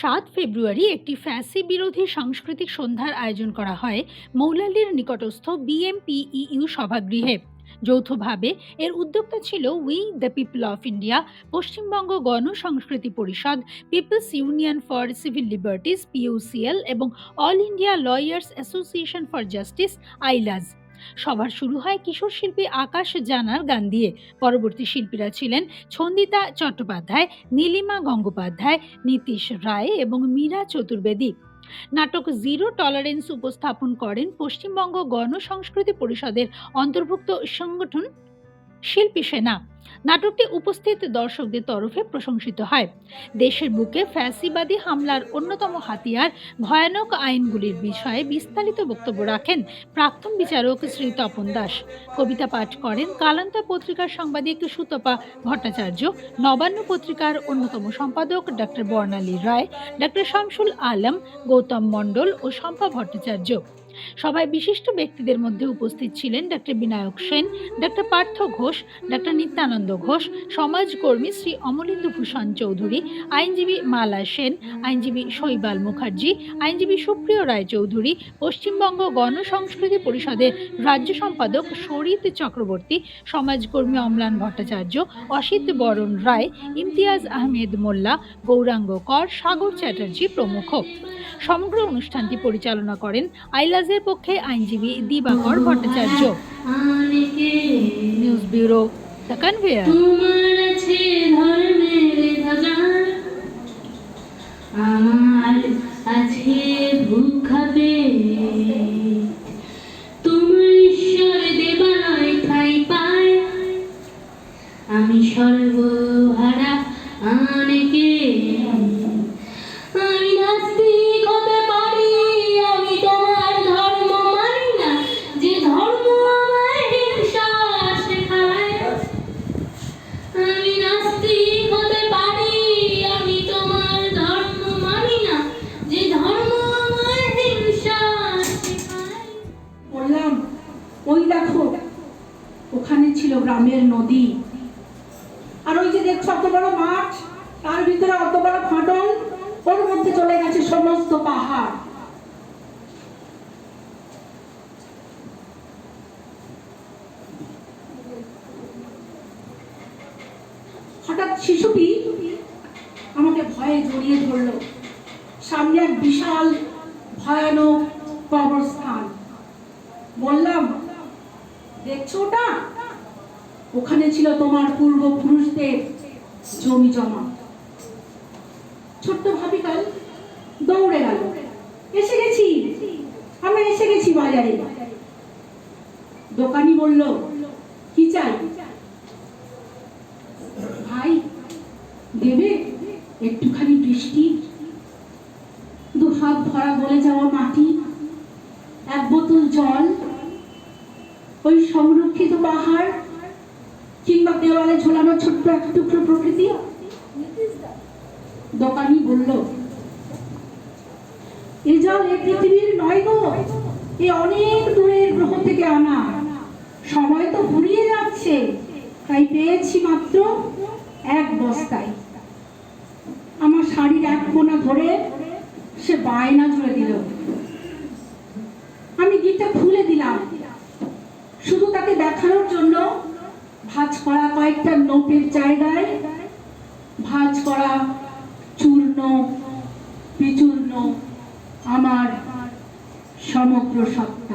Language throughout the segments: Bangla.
সাত ফেব্রুয়ারি একটি ফ্যাসি বিরোধী সাংস্কৃতিক সন্ধ্যার আয়োজন করা হয় মৌলালির নিকটস্থ বিএমপিইউ সভাগৃহে। যৌথভাবে এর উদ্যোক্তা ছিল we, the people of India, Paschimbanga Ganasanskriti Parishad, peoples union for civil liberties, PUCL এবং all India lawyers association for justice AILAJ সভার শুরু হয় কিশোর শিল্পী আকাশ জানার গান দিয়ে। পরবর্তী শিল্পীরা ছিলেন ছন্দিতা চট্টোপাধ্যায়, নীলিমা গঙ্গোপাধ্যায়, নীতিশ রায় এবং মীরা চতুর্বেদী। নাটক জিরো টলারেন্স উপস্থাপন করেন পশ্চিমবঙ্গ গণসংস্কৃতি পরিষদের অন্তর্ভুক্ত সংগঠন শিল্পী সেনা। নাটকটি উপস্থিত দর্শকদের তরফে প্রশংসিত হয়। দেশের বুকে ফ্যাসিবাদী হামলার অন্যতম হাতিয়ার ভয়ানক আইনগুলির বিষয়ে বিস্তারিত বক্তব্য রাখেন প্রাক্তন বিচারক শ্রী তপন দাস। কবিতা পাঠ করেন কালান্ত পত্রিকার সাংবাদিক সুতপা ভট্টাচার্য, নবান্ন পত্রিকার অন্যতম সম্পাদক ডক্টর বর্ণালী রায় ডক্টর শামসুল আলম, গৌতম মণ্ডল ও শম্পা ভট্টাচার্য। সবাই বিশিষ্ট ব্যক্তিদের মধ্যে উপস্থিত ছিলেন doctor Binayak Sen doctor Partha Ghosh doctor Nityananda Ghosh, সমাজকর্মী শ্রী অমলিন্দু ভূষণ চৌধুরী, আইনজীবী মালা সেন, আইনজীবী শৈবাল মুখার্জি, আইনজীবী সুপ্রিয় রায় চৌধুরী, পশ্চিমবঙ্গ গণসংস্কৃতি পরিষদের রাজ্য সম্পাদক শরীত চক্রবর্তী, সমাজকর্মী অম্লান ভট্টাচার্য, অসিত বরণ রায়, ইমতিয়াজ আহমেদ মোল্লা, গৌরাঙ্গ কর, সাগর চ্যাটার্জি প্রমুখ। সমগ্র অনুষ্ঠানটি পরিচালনা করেন আইলাজের পক্ষে আইনজীবী Dibakar Bhattacharya. News bureau, the conveyor. আমার আছে ভুক খাবে তোমার আমি সর্বহারা অনেকে আর ওই যে দেখছ অত বড় মাঠ, তার ভিতরে অত বড় ফাটল, ওর মধ্যে চলে গেছে সমস্ত পাহাড়। হঠাৎ শিশুটি জমি জমা। ছোট্ট ভাবিকাল দৌড়ে গেল। এসে গেছি। আমরা এসে গেছি বাজারে। দোকানি বলল, কি চাই? ভাই, দেবে? একটুখানি বৃষ্টি। দু হাত ভরা গলে যাওয়া মাটি, এক বোতল জল, ওই সংরক্ষিত পাহাড় ঝোলানো ছোট্ট এক টুকরো প্রকৃতি? দোকানি বলল, এ জল এ পৃথিবীর নয় গো, এ অনেক দূরের গ্রহ থেকে আনা। সময় তো ফুরিয়ে যাচ্ছে, তাই পেয়েছি মাত্র এক বস্তায়। আমার শাড়ির এক কোনা ধরে সে বায়না জুড়ে দিল। আমি গিটটা খুলে দিলাম শুধু তাকে দেখানোর জন্য ভাঁজ করা কয়েকটা নোটের জায়গায় ভাজ করা চূর্ণ বিচূর্ণ আমার সমগ্র সত্তা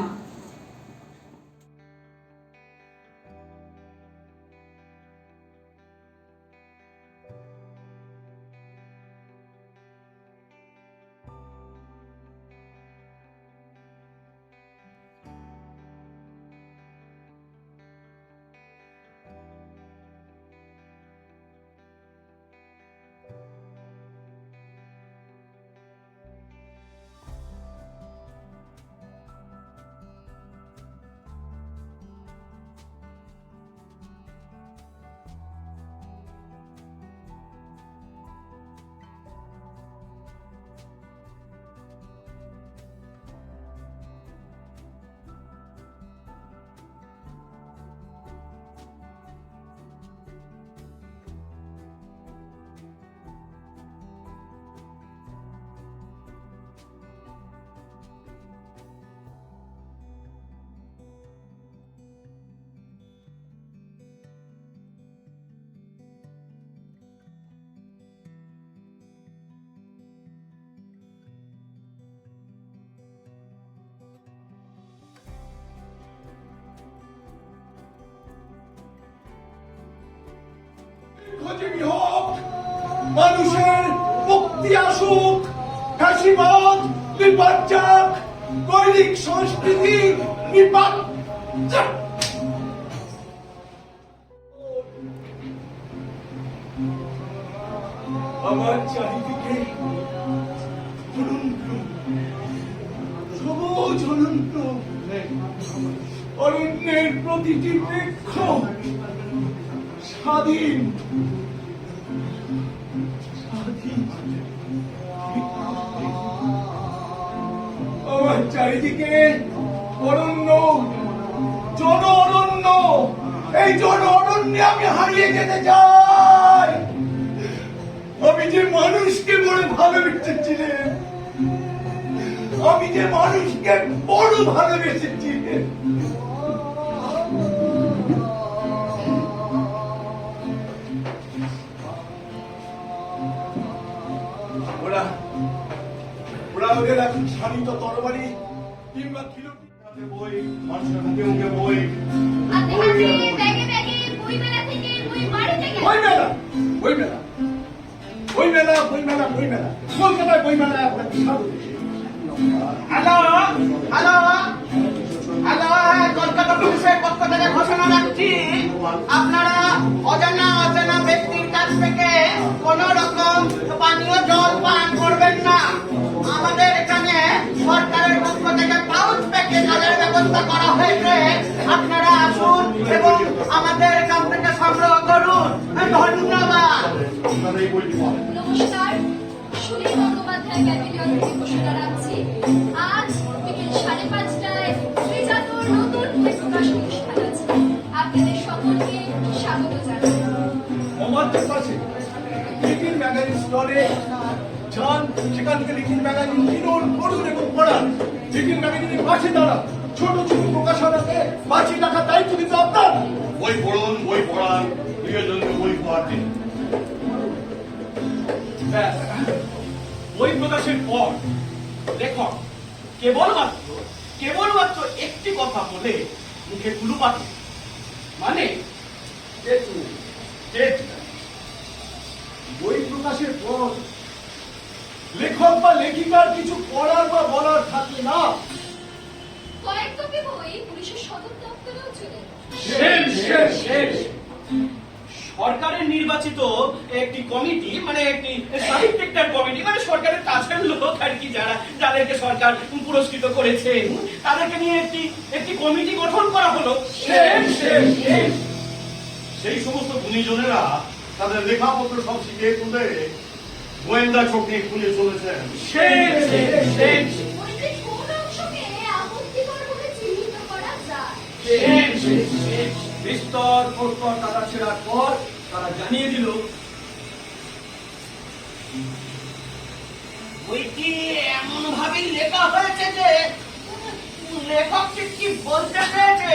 মানুষের মুক্তি আসুক, ফ্যাসিবাদ বিপর্যক কৈলিক সংস্কৃতি নিপাত আমার চারিদিকে সবুজ অনন্ত অরণ্যের প্রতিটি বৃক্ষ স্বাধীন। আমার চারিদিকে অরণ্য জন অরণ্য এই জন অরণ্যে আমি হারিয়ে যেতে চাই। আমি যে মানুষকে বড় ভালোবেসেছিলেন আমি যে মানুষকে বড় ভালোবেসেছিলেন এখন তরবারি কিংবা কিলোটি হাতে বই মানুষের মুখে মুখে বই। বই হাতে আর বই। ব্যাগে ব্যাগে বই মেলা বই বাড়িতে গেল বই মেলা বই মেলা বই মেলা বই মেলা কলকাতায় বই মেলা একটা বিশাল হ্যালো হ্যালো হ্যালো হ্যাঁ, কলকাতা পুলিশের পক্ষ থেকে ঘোষণা রাখছি আপনারা অজানা অজানা ব্যক্তির কাছ থেকে কোন রকম পানীয় জল পান করবেন না। আমাদের এখানে সরকারের পক্ষ থেকে পাউচ প্যাকে জলের ব্যবস্থা করা হয়েছে। আপনারা আসুন এবং আমাদের এখান থেকে সংগ্রহ করুন। ধন্যবাদ। নমস্কার। সুনীল গঙ্গোপাধ্যায় ক্যাপিটাল থেকে ঘোষণা রাখছি আজ বিকেল সাড়ে পাঁচটায় শ্রীজাতর নতুন বই প্রকাশ অনুষ্ঠান আছে। আপনাদের সকলকে স্বাগত জানাই। আমাদের কাছে ম্যাগাজিন স্টোরে যান সেখান থেকে লিটিল ম্যাগাজিন কিনুন পড়ুন এবং পড়ান। লিটিল ম্যাগাজিনের পাশে দাঁড়ান। ছোট ছোট প্রকাশনাকে বাঁচিয়ে রাখার দায়িত্ব কিন্তু আপনার। বই পড়ুন বই পড়ান প্রিয়জনকে বই পড়ার দিন বই প্রকাশের পর লেখক কেবলমাত্র কেবলমাত্র একটি কথা বলে মুখে কুলু পাতে। মানে। বই প্রকাশের পর লেখক বা লেখিকার কিছু পড়ার বা বলার থাকে না। বই পুলিশের সদর দপ্তরেও চলে সরকারের নির্বাচিত একটি কমিটি মানে একটি সাহিত্যিকটার কমিটি মানে সরকারের কাছের লোক আর কি যারা যাদেরকে সরকার পুরস্কৃত করেছেন তাদেরকে নিয়ে একটি একটি কমিটি গঠন করা হলো। শেষ শেষ শেষ। সেই সমস্ত গুণীজনেরা তাদের লেখাপত্র সব শিখে তুলে গোয়েন্দা চোখে খুলে চলেছেন। বিস্তর প্রস্তর তারা ছেড়ার পর তারা জানিয়ে দিল বইটি এমন ভাবেই লেখা হয়েছে যে লেখক ঠিক কি বলতে চেয়েছে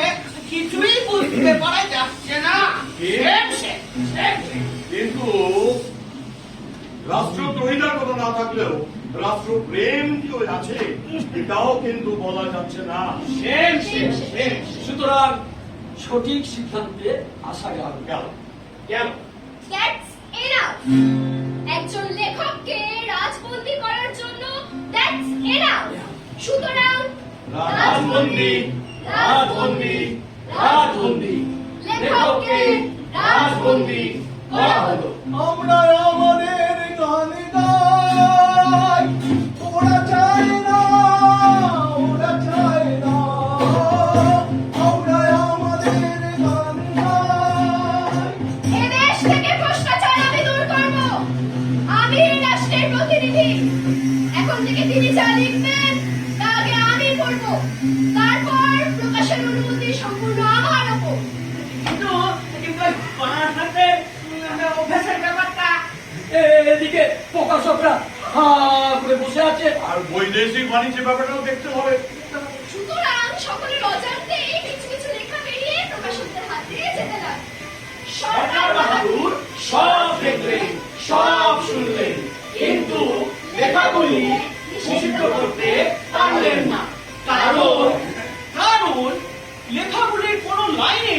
কিছুই বুঝতে পারা যাচ্ছে না। কিন্তু রাষ্ট্রদ্রোহিতার কথা না থাকলেও রাষ্ট্রপ্রেম কি ওই আছে এটাও কিন্তু বলা যাচ্ছে না। সুতরাং সঠিক সিদ্ধান্তে আসা গেল। গেল গেল একজন লেখককে রাজবন্দি করার জন্য দ্যাটস এনাফ সুতরাং রাজবন্দি রাজবন্দি রাজবন্দি লেখককে রাজবন্দি করা হলো। আমরা আমাদের গান গাই বৈদেশিক বাণিজ্য ব্যাপারটাও দেখতে হবে সুতরাং সকলের অজান্তেই কিছু কিছু লেখা বেরিয়ে প্রকাশকদের হাতে যেতে লাগে সরকার বাহাদুর সব দেখলেন সব শুনলেন। কিন্তু লেখাগুলি নিষিদ্ধ করতে পারলেন না। কারণ কারণ লেখাগুলির কোন লাইনে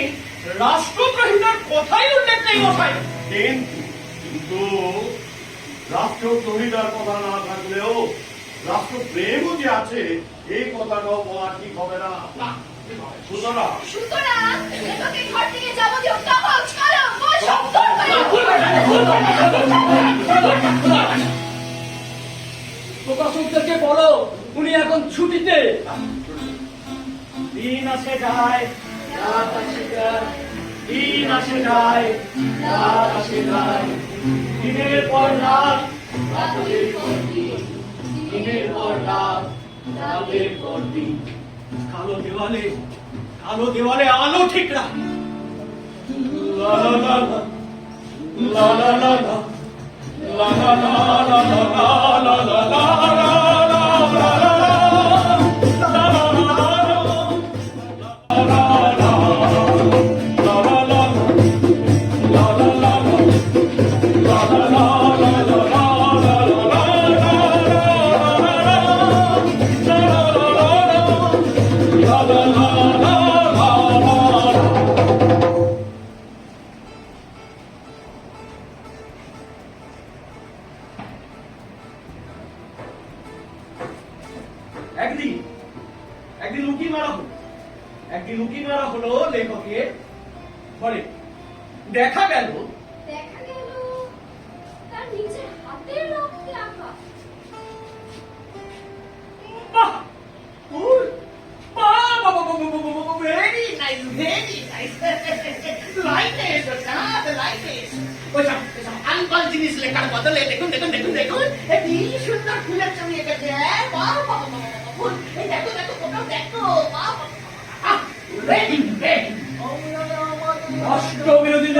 রাষ্ট্রদ্রোহিতার কথাই উল্লেখ নেই মশাই। কিন্তু কথা না থাকলেও রাষ্ট্র প্রেমও যে আছে এই কথাটাও বলা ঠিক হবে না। সুতরাং সুতরাং লেখকের ঘর থেকে যাবতীয় কাগজ কলম বই সব প্রকাশকদেরকে বলো উনি এখন ছুটিতে। দিন আসে যায় রাত আসে যায় দিন আসে যায় রাত আসে যায়। দিনের পর রাত রাতের পর দিন। দিনের পর রাত রাতের পর দিন কালো দেওয়ালে কালো দেওয়ালে আলো ঠিক রাখ লা লা লা লা লা লা লা লা লা লা লা লা লা লা লা লা একদিন একদিন উকি মারা হলো। একদিন উকি মারা হলো লেখকের ঘরে। দেখা গেল দেখা গেল তার নিজের হাতের রক্তে আঁকা বাহ! ফুল বাহ! বাহ! বাহ! বাহ! বাহ! বাহ! Very nice very nice. LiteAce ওটা লাইটেস ওইসব ওইসব আনকল জিনিস লেখার বদলে দেখুন দেখুন দেখুন দেখুন। কি সুন্দর ফুলের ছবি এঁকেছে বাহ বাহ বাহ বাহ বাহ ফুল এই দেখো দেখো কোথাও দেখো বাহ বাহ আহ বিরোধীদের রেডি রাষ্ট্র বিরোধী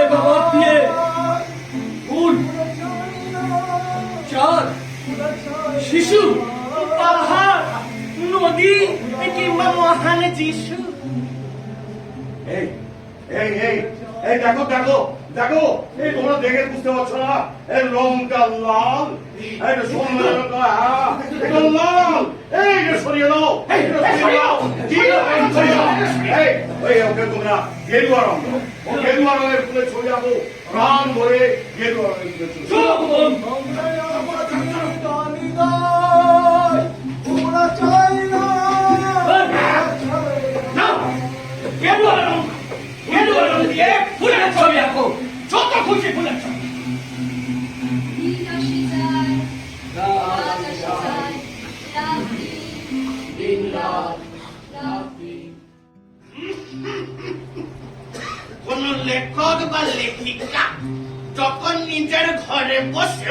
দিয়ে ফুল চার, শিশু, পাহাড়, নদী কিংবা মহান যিশু। এই এই এই এই, দেখো দেখো। দেখো এই তোমরা দেখে বুঝতে পারছ না? এর রংটা লাল হ্যাঁ এটা লাল এই সরিয়ে দাও এই এটা সরিয়ে দাও কি এই সরিয়ে দাও এই ওই ওকে তোমরা গেরুয়া রং দাও ও গেরুয়া রঙের ফুলে ছড়ে যাব প্রাণ ভরে গেরুয়া রঙের ফুলে ছড়ে যাব। ফুলের ছবি আঁকো ফুলের ছবি কোন লেখক বা লেখিকা যখন নিজের ঘরে বসে,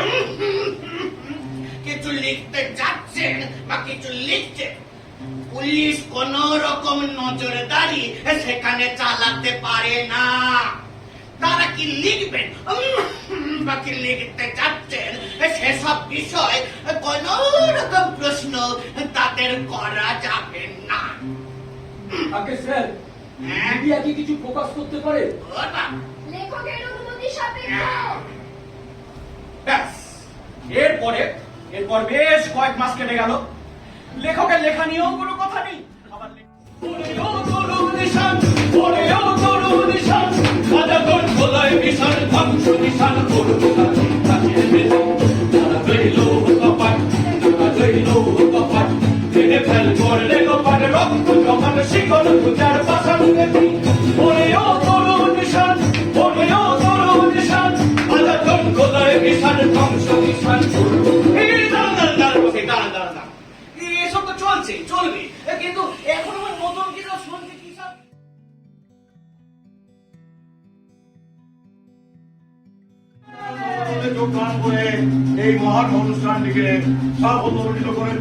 কিছু লিখতে যাচ্ছেন বা কিছু লিখছেন পুলিশ কোন রকম নজরদারি সেখানে চালাতে পারে না। তারা কি লিখবেন? বা কি লিখতে যাচ্ছেন সেসব বিষয় কোন রকম প্রশ্ন তাদের করা যাবে না। আগে স্যার হ্যাঁ? মিডিয়া কি কিছু প্রকাশ করতে পারে? লেখকের অনুমতি সাপেক্ষ। ব্যাস। এরপরে এরপর বেশ কয়েক মাস কেটে গেল। লেখকের লেখা নিয়েও কোনো কথা নেই। আবার নিশান, সাজা তোর খোলায় বিশাল ধ্বংস, বিশাল করব না চিন্তাকে মেলে তারা গইল কপাট তারা গইল কপাট ফেলে ফেল করলে কপাট রক্ত জমান শিকল পূজার পাশাল কিন্তু এখন আমার নতুন কিছু যোগদান করে এই মহান অনুষ্ঠানটিকে সাফল্য করে